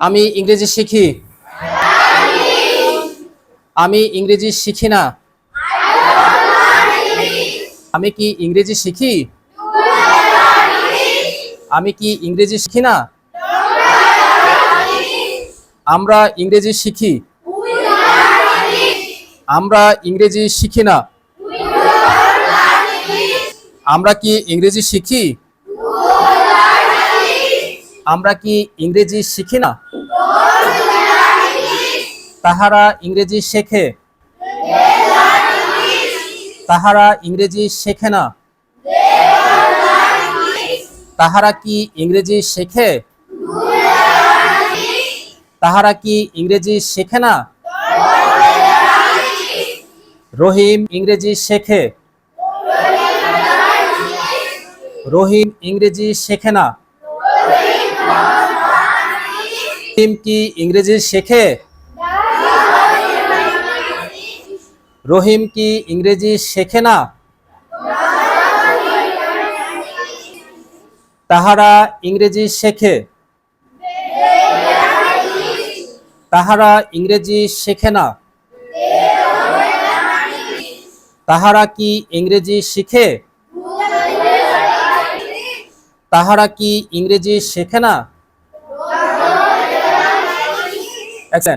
আমি ইংরেজি শিখি। আমি ইংরেজি শিখি না। আমি কি ইংরেজি শিখি? আমি কি ইংরেজি শিখি না? আমরা ইংরেজি শিখি। আমরা ইংরেজি শিখি না। আমরা কি ইংরেজি শিখি? আমরা কি ইংরেজি শিখি না? তাহারা ইংরেজি শেখে। তাহারা ইংরেজি শেখে না। তাহারা কি ইংরেজি শেখে? তাহারা কি ইংরেজি শেখে না? রহিম ইংরেজি শেখে। রহিম ইংরেজি শেখে না। রহিম কি ইংরেজি শেখে? রহিম কি ইংরেজি শেখে না? তাহারা ইংরেজি শেখে। তাহারা ইংরেজি শেখে না? তাহারা কি ইংরেজি শিখে? তাহারা কি ইংরেজি শেখে না আচ্ছা